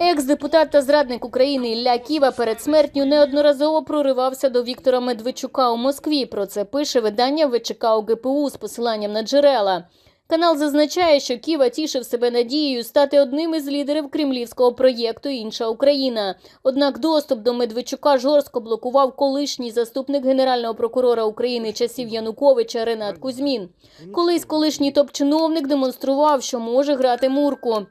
Екс-депутат та зрадник України Ілля Ківа перед смертю неодноразово проривався до Віктора Медведчука у Москві. Про це пише видання ВЧК УГПУ з посиланням на джерела. Канал зазначає, що Ківа тішив себе надією стати одним із лідерів кремлівського проєкту Інша Україна. Однак доступ до Медведчука жорстко блокував колишній заступник генерального прокурора України часів Януковича Ренат Кузьмін. Колись колишній топ-чиновник демонстрував, що може грати мурку.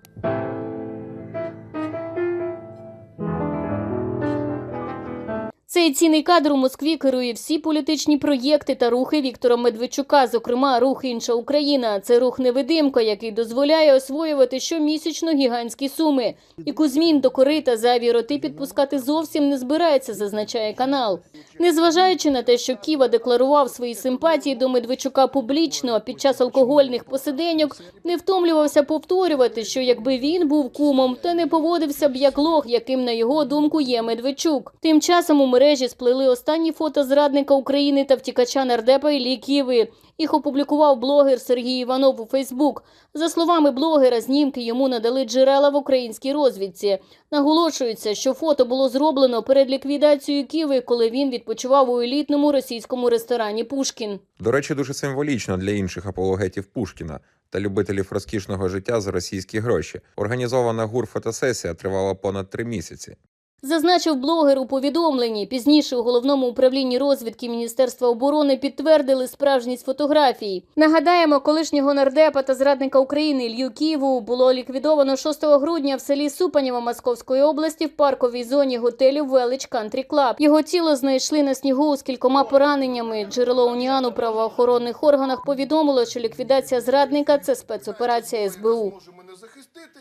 Цей цінний кадр у Москві керує всі політичні проєкти та рухи Віктора Медведчука, зокрема рух Інша Україна. Це рух невидимка, який дозволяє освоювати щомісячно гігантські суми. І Кузьмін до корита зайві роти підпускати зовсім не збирається, зазначає канал. Незважаючи на те, що Ківа декларував свої симпатії до Медведчука публічно під час алкогольних посиденьок, не втомлювався повторювати, що якби він був кумом, то не поводився б як лох, яким на його думку є Медведчук. Тим часом у мережі сплели останні фото зрадника України та втікача нардепа Іллі Ківи. Їх опублікував блогер Сергій Іванов у Фейсбук. За словами блогера, знімки йому надали джерела в українській розвідці. Наголошується, що фото було зроблено перед ліквідацією Ківи, коли він відпочивав у елітному російському ресторані Пушкін. До речі, дуже символічно для інших апологетів Пушкіна та любителів розкішного життя за російські гроші. Організована гур фотосесія тривала понад три місяці. Зазначив блогер у повідомленні. Пізніше у головному управлінні розвідки Міністерства оборони підтвердили справжність фотографій. Нагадаємо, колишнього нардепа та зрадника України Ілью Києву було ліквідовано 6 грудня в селі Супанєво Московської області в парковій зоні готелю Велич Кантрі Клаб. Його тіло знайшли на снігу з кількома пораненнями. Джерело Уніан у правоохоронних органах повідомило, що ліквідація зрадника це спецоперація СБУ. Може мене захистити.